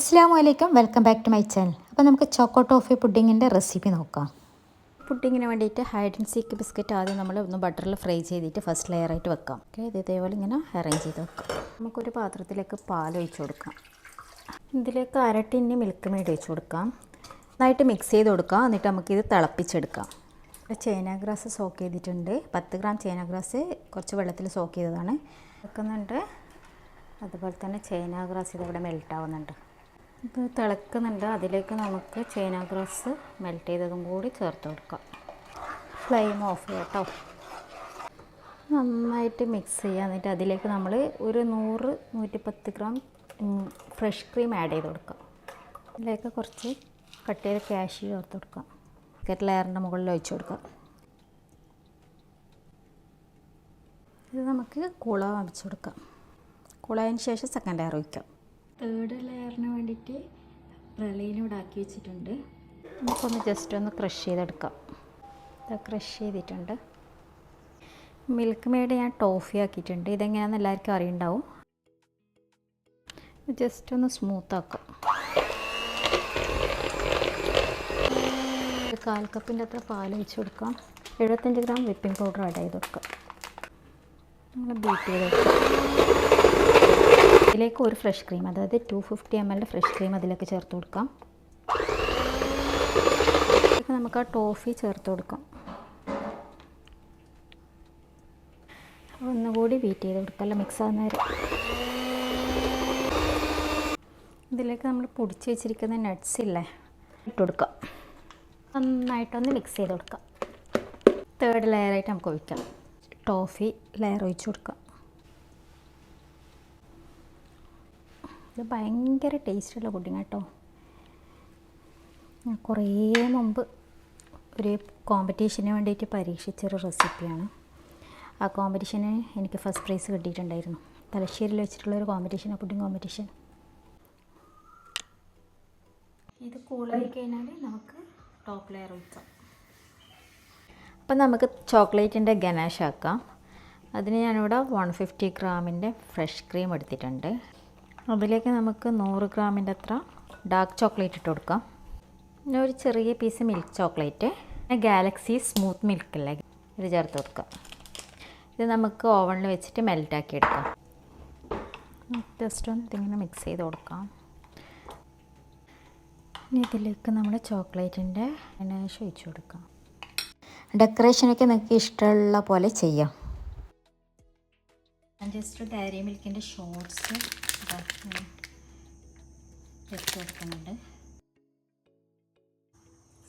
അസ്സാം വലൈക്കും welcome back to my channel. അപ്പോൾ നമുക്ക് ചോക്കോ ടോഫി പുഡിങ്ങിന്റെ റെസിപ്പി നോക്കാം. പുഡിങ്ങിന് വേണ്ടിയിട്ട് ഹൈഡ് ആൻഡ് സീക്ക് ബിസ്ക്കറ്റ് ആദ്യം നമ്മൾ ഒന്ന് ബട്ടറിൽ ഫ്രൈ ചെയ്തിട്ട് ഫസ്റ്റ് ലെയറായിട്ട് വെക്കാം. ഓക്കെ ഇത് ഇതേപോലെ ഇങ്ങനെ അറേഞ്ച് ചെയ്ത് വെക്കാം. നമുക്കൊരു പാത്രത്തിലേക്ക് പാൽ ഒഴിച്ച് കൊടുക്കാം. ഇതിലേക്ക് അരട്ടിന്റെ മിൽക്ക് മെയ്ഡ് ഒഴിച്ച് കൊടുക്കാം. നന്നായിട്ട് മിക്സ് ചെയ്ത് കൊടുക്കാം. എന്നിട്ട് നമുക്കിത് തിളപ്പിച്ചെടുക്കാം. ചേന ഗ്രാസ് സോക്ക് ചെയ്തിട്ടുണ്ട്. പത്ത് ഗ്രാം ചേന ഗ്രാസ് കുറച്ച് വെള്ളത്തിൽ സോക്ക് ചെയ്തതാണ്. വെക്കുന്നുണ്ട്. അതുപോലെ തന്നെ ചേന ഗ്രാസ് ഇതിവിടെ മെൽറ്റ് ആവുന്നുണ്ട്. ഇത് തിളക്കുന്നുണ്ട്. അതിലേക്ക് നമുക്ക് ചേന ഗ്രാസ് മെൽറ്റ് ചെയ്തതും കൂടി ചേർത്ത് കൊടുക്കാം. ഫ്ലെയിം ഓഫ് കേട്ടോ നന്നായിട്ട് മിക്സ് ചെയ്യുക. എന്നിട്ട് അതിലേക്ക് നമ്മൾ ഒരു നൂറ് നൂറ്റിപ്പത്ത് ഗ്രാം ഫ്രഷ് ക്രീം ആഡ് ചെയ്ത് കൊടുക്കാം. അതിലേക്ക് കുറച്ച് കട്ട് ചെയ്ത് കാഷ്യൂ ചേർത്ത് കൊടുക്കാം. ബിസ്ക്കറ്റ് ലെയറിന്റെ മുകളിൽ ഒഴിച്ച് കൊടുക്കാം. ഇത് നമുക്ക് കുള അടിച്ചു കൊടുക്കാം. കുളതിന് ശേഷം സെക്കൻഡ് ലെയർ ഒഴിക്കാം. തേർഡ് ലെയറിന് വേണ്ടിയിട്ട് പ്രളയിന് ഇവിടെ ആക്കി വെച്ചിട്ടുണ്ട്. നമുക്കൊന്ന് ജസ്റ്റ് ഒന്ന് ക്രഷ് ചെയ്തെടുക്കാം. ക്രഷ് ചെയ്തിട്ടുണ്ട്. മിൽക്ക് മെയ്ഡ് ഞാൻ ടോഫി ആക്കിയിട്ടുണ്ട്. ഇതെങ്ങനെയാണെന്ന് എല്ലാവർക്കും അറിയുണ്ടാവും. ജസ്റ്റ് ഒന്ന് സ്മൂത്ത് ആക്കാം. കാൽ കപ്പിന്റെ അത്ര പാൽ ഒഴിച്ച് കൊടുക്കാം. എഴുപത്തഞ്ച് ഗ്രാം വിപ്പിംഗ് പൗഡർ ആഡ് ചെയ്ത് കൊടുക്കാം. നമ്മൾ ബീറ്റ് ചെയ്ത് വെക്കാം ഇതിലേക്ക് ഒരു ഫ്രഷ് ക്രീം അതായത് ടു ഫിഫ്റ്റി എം എല്ലിന്റെ ഫ്രഷ് ക്രീം അതിലേക്ക് ചേർത്ത് കൊടുക്കാം. നമുക്ക് ആ ടോഫി ചേർത്ത് കൊടുക്കാം. ഒന്നുകൂടി ബീറ്റ് ചെയ്ത് കൊടുക്കാം അല്ല? മിക്സ് ആകുന്ന വരെ. ഇതിലേക്ക് നമ്മൾ പൊടിച്ച് വെച്ചിരിക്കുന്ന നട്ട്സ് ഇല്ലേ ഇട്ട് കൊടുക്കാം. നന്നായിട്ടൊന്ന് മിക്സ് ചെയ്ത് കൊടുക്കാം. തേർഡ് ലെയറായിട്ട് നമുക്ക് ഒഴിക്കാം. ടോഫി ലെയർ ഒഴിച്ച് കൊടുക്കാം. ഇത് ഭയങ്കര ടേസ്റ്റുള്ള പുഡിങ് കേട്ടോ. ഞാൻ കുറേ മുമ്പ് ഒരു കോമ്പറ്റീഷന് വേണ്ടിയിട്ട് പരീക്ഷിച്ചൊരു റെസിപ്പിയാണ് ആ കോമ്പറ്റീഷന് എനിക്ക് ഫസ്റ്റ് പ്രൈസ് കിട്ടിയിട്ടുണ്ടായിരുന്നു. തലശ്ശേരിയിൽ വെച്ചിട്ടുള്ളൊരു കോമ്പറ്റീഷൻ പുഡിങ് കോമ്പറ്റീഷൻ ഇത് കൂളായി കഴിഞ്ഞാൽ നമുക്ക് ടോപ്പ് ലെയർ ഒഴിക്കാം അപ്പം നമുക്ക് ചോക്ലേറ്റിന്റെ ഗനാഷ് ആക്കാം. അതിന് ഞാനിവിടെ വൺ ഫിഫ്റ്റി ഗ്രാമിന്റെ ഫ്രഷ് ക്രീം എടുത്തിട്ടുണ്ട്. അതിലേക്ക് നമുക്ക് നൂറ് ഗ്രാമിന്റെ അത്ര ഡാർക്ക് ചോക്ലേറ്റ് ഇട്ട് കൊടുക്കാം. പിന്നെ ഒരു ചെറിയ പീസ് മിൽക്ക് ചോക്ലേറ്റ് പിന്നെ ഗാലക്സി സ്മൂത്ത് മിൽക്ക് അല്ലേ ഇത് ചേർത്ത് കൊടുക്കാം. ഇത് നമുക്ക് ഓവണിൽ വെച്ചിട്ട് മെൽറ്റാക്കി എടുക്കാം. ജസ്റ്റ് ഒന്ന് ഇതിങ്ങനെ മിക്സ് ചെയ്ത് കൊടുക്കാം. ഇനി ഇതിലേക്ക് നമ്മൾ ചോക്ലേറ്റിന്റെ ഗനാഷ് ഒഴിച്ചു കൊടുക്കാം. ഡെക്കറേഷനൊക്കെ നിങ്ങൾക്ക് ഇഷ്ടമുള്ള പോലെ ചെയ്യാം. ഞാൻ ജസ്റ്റ് ഡയറി മിൽക്കിന്റെ ഷോർട്സ് എടുത്ത് കൊടുക്കുന്നുണ്ട്.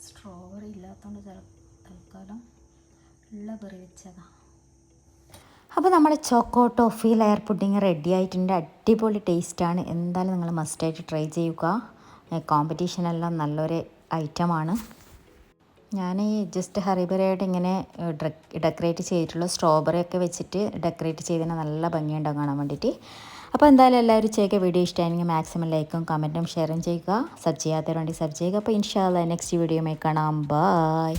സ്ട്രോബെറി ഇല്ലാത്തതുകൊണ്ട് തൽക്കാലം ഉള്ള പെറി അപ്പോൾ നമ്മുടെ choco toffee layer pudding ready ആയിട്ടുണ്ട്. അടിപൊളി ടേസ്റ്റാണ് എന്തായാലും നിങ്ങൾ മസ്റ്റായിട്ട് ട്രൈ ചെയ്യുക. കോമ്പറ്റീഷനെല്ലാം നല്ലൊരു ഐറ്റമാണ് ഞാൻ ഈ ജസ്റ്റ് ഹറിബറിയായിട്ട് ഇങ്ങനെ ഡെക്കറേറ്റ് ചെയ്തിട്ടുള്ള സ്ട്രോബെറി ഒക്കെ വെച്ചിട്ട് ഡെക്കറേറ്റ് ചെയ്തതിന് നല്ല ഭംഗിയുണ്ടോ കാണാൻ വേണ്ടിയിട്ട്. അപ്പോൾ എന്തായാലും എല്ലാവരും ചെയ്യുക വീഡിയോ ഇഷ്ടമായെങ്കിൽ മാക്സിമം ലൈക്കും കമന്റും ഷെയറും ചെയ്യുക. സബ് ചെയ്യാത്തവരുണ്ടെങ്കിൽ സബ് ചെയ്യുക. അപ്പോൾ ഇൻഷാല്ല നെക്സ്റ്റ് വീഡിയോ കാണാം. ബൈ